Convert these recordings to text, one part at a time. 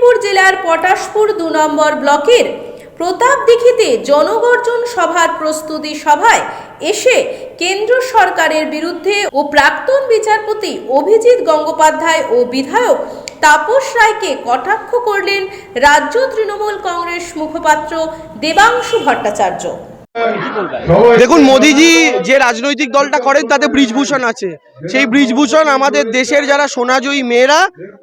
মেদিনীপুর জেলার পটাশপুর দু নম্বর ব্লকের প্রতাপ দিঘিতে জনগর্জন সভার প্রস্তুতি সভায় এসে কেন্দ্র সরকারের বিরুদ্ধে ও প্রাক্তন বিচারপতি অভিজিৎ গঙ্গোপাধ্যায় ও বিধায়ক তাপস রায়কে কটাক্ষ করলেন রাজ্য তৃণমূল কংগ্রেস মুখপাত্র দেবাংশু ভট্টাচার্য। দেখুন মোদিজি যে রাজনৈতিক দলটা করেন তাতে ব্রিজভূষণ আছে। সেই ব্রিজভূষণ আমাদের দেশের যারা সোনাজয়ী মেয়েরা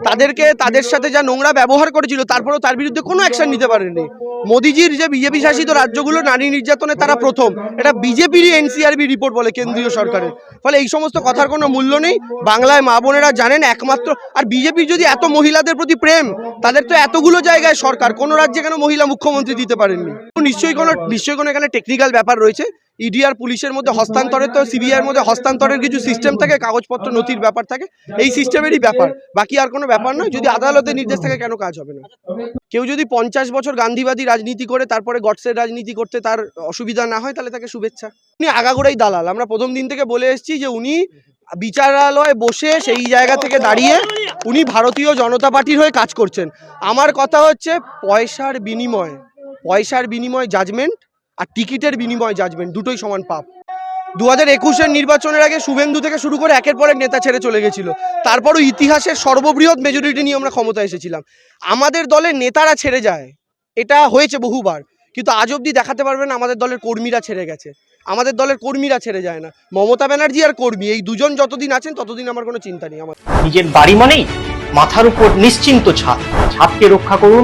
তাদেরকে তাদের সাথে যা নোংরা ব্যবহার করেছিল তারপরেও তার বিরুদ্ধে কোনো অ্যাকশন নিতে পারেনি মোদিজির যে বিজেপি শাসিত রাজ্যগুলো নারী নির্যাতনে তারা প্রথম। এটা বিজেপিরই এনসিআরবি রিপোর্ট বলে কেন্দ্রীয় সরকারের। ফলে এই সমস্ত কথার কোনো মূল্য নেই। বাংলায় মা বোনেরা জানেন একমাত্র আর বিজেপির যদি এত মহিলাদের প্রতি প্রেম তাদের তো এতগুলো জায়গায় সরকার। কোনো রাজ্যে কেন মহিলা মুখ্যমন্ত্রী দিতে পারেননি? নিশ্চয়ই কোনো নিশ্চয়ই কোনো এখানে টেকনিক্যাল ব্যাপার রয়েছে। ইডি আর পুলিশের মধ্যে হস্তান্তরের তো সিবিআই এর মধ্যে হস্তান্তরের কিছু সিস্টেম থাকে, কাগজপত্র, নথির ব্যাপার থাকে, এই সিস্টেমেরই ব্যাপার। বাকি আর কোনো ব্যাপার নয়, যদি আদালতের নির্দেশ থাকে কেন কাজ হবে না? কেউ যদি পঞ্চাশ বছর গান্ধীবাদী রাজনীতি করে, তারপরে গডসের রাজনীতি করতে তার অসুবিধা না হয়, তাহলে তাকে শুভেচ্ছা। উনি আগাগোড়াই দালাল। আমরা প্রথম দিন থেকে বলে এসেছি যে উনি বিচারালয়ে বসে সেই জায়গা থেকে দাঁড়িয়ে উনি ভারতীয় জনতা পার্টির হয়ে কাজ করছেন। আমার কথা হচ্ছে পয়সার বিনিময়। পয়সার বিনিময় জাজমেন্ট আর টিকিটের বিনিময় জাজমেন্ট দুটোই সমান পাপ। দু হাজার একুশের নির্বাচনের আগে শুভেন্দু থেকে শুরু করে একের পর এক নেতা ছেড়ে চলে গেছিল। তারপরও ইতিহাসের সর্ববৃহৎ মেজরিটি নিয়ে আমরা ক্ষমতায় এসেছিলাম। আমাদের দলের নেতারা ছেড়ে যায়। এটা হয়েছে বহুবার। কিন্তু আজ অবধি দেখাতে পারবেন আমাদের দলের কর্মীরা ছেড়ে গেছে। আমাদের দলের কর্মীরা ছেড়ে যায় না। মমতা ব্যানার্জি আর কর্মী, এই দুজন যতদিন আছেন ততদিন আমার কোনো চিন্তা নেই। আমার নিজের বাড়ি মানেই মাথার উপর নিশ্চিন্ত ছাদ ছাদকে রক্ষা করুন